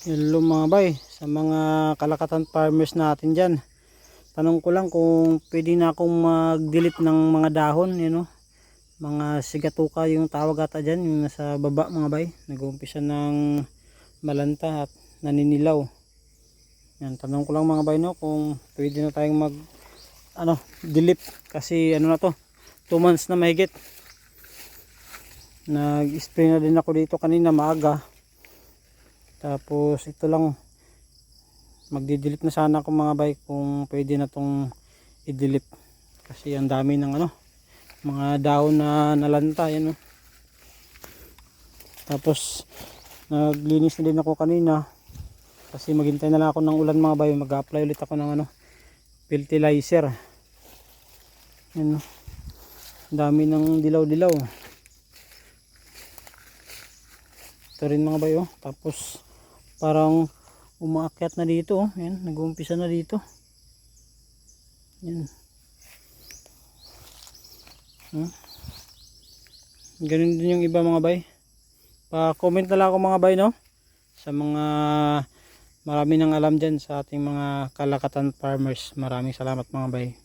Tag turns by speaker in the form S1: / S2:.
S1: Hello mga bay, sa mga kalakatan farmers natin dyan. Tanong ko lang kung pwede na akong mag-delete ng mga dahon, yun know? Mga sigatuka yung tawag ata dyan, yung nasa baba mga bay. Nag-uumpisa ng malanta at naninilaw. Yan, tanong ko lang mga bay no, kung pwede na tayong mag ano, delete kasi ano na to, 2 months na mahigit. Nag-spray na din ako dito kanina maaga. Tapos ito lang. Magdi-delete na sana ako mga bike kung pwede na tong i-delete. Kasi ang dami ng ano mga dahon na nalanta yan no? tapos naglinis na din ako kanina. Kasi maghintay na lang ako ng ulan mga bayo mag-apply ulit ako ng ano fertilizer. Yan no? Ang dami ng dilaw-dilaw. Ito rin mga bayo tapos parang umaakyat na dito oh. Yan, nag-uumpisa na dito. Yan. Hmm. Ganun din yung iba mga bay. Pa-comment na lang ako mga bay no. Sa mga marami nang alam dyan sa ating mga kalakatan farmers. Maraming salamat mga bay.